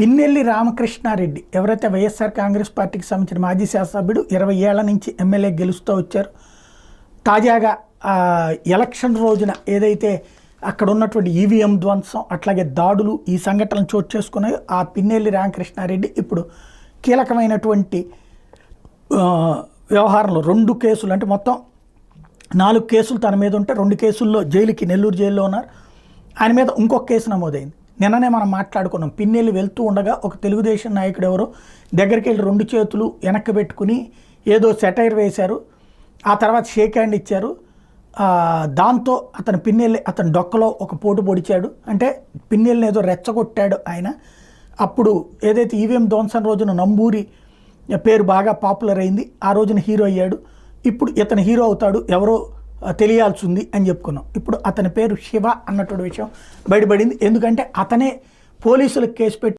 పిన్నెల్లి రామకృష్ణారెడ్డి ఎవరైతే వైఎస్ఆర్ కాంగ్రెస్ పార్టీకి సంబంధించిన మాజీ శాసనసభ్యుడు ఇరవై ఏళ్ళ నుంచి ఎమ్మెల్యే గెలుస్తూ వచ్చారు. తాజాగా ఎలక్షన్ రోజున ఏదైతే అక్కడ ఉన్నటువంటి ఈవీఎం ధ్వంసం అట్లాగే దాడులు ఈ సంఘటనలు చోటు చేసుకున్నాయో ఆ పిన్నెల్లి రామకృష్ణారెడ్డి ఇప్పుడు కీలకమైనటువంటి వ్యవహారంలో రెండు కేసులు అంటే మొత్తం నాలుగు కేసులు తన మీద ఉంటే రెండు కేసుల్లో జైలుకి నెల్లూరు జైల్లో ఉన్నారు. ఆయన మీద ఇంకొక కేసు నమోదైంది. నిన్ననే మనం మాట్లాడుకున్నాం. పిన్నెల్లి వెళ్తూ ఉండగా ఒక తెలుగుదేశం నాయకుడు ఎవరో దగ్గరికి వెళ్ళి రెండు చేతులు వెనక్కి పెట్టుకుని ఏదో సెటైర్ వేశారు. ఆ తర్వాత షేక్ హ్యాండ్ ఇచ్చారు. దాంతో అతను పిన్నెల్లి అతని డొక్కలో ఒక పోటు పొడిచాడు. అంటే పిన్నెల్ని ఏదో రెచ్చగొట్టాడు ఆయన. అప్పుడు ఏదైతే ఈవీఎం ధోన్సన్ రోజున నంబూరి పేరు బాగా పాపులర్ అయింది ఆ రోజున హీరో అయ్యాడు. ఇప్పుడు ఇతను హీరో అవుతాడు. ఎవరో తెలియాల్సి ఉంది అని చెప్పుకున్నాం. ఇప్పుడు అతని పేరు శివ అన్నటువంటి విషయం బయటపడింది. ఎందుకంటే అతనే పోలీసులకు కేసు పెట్టి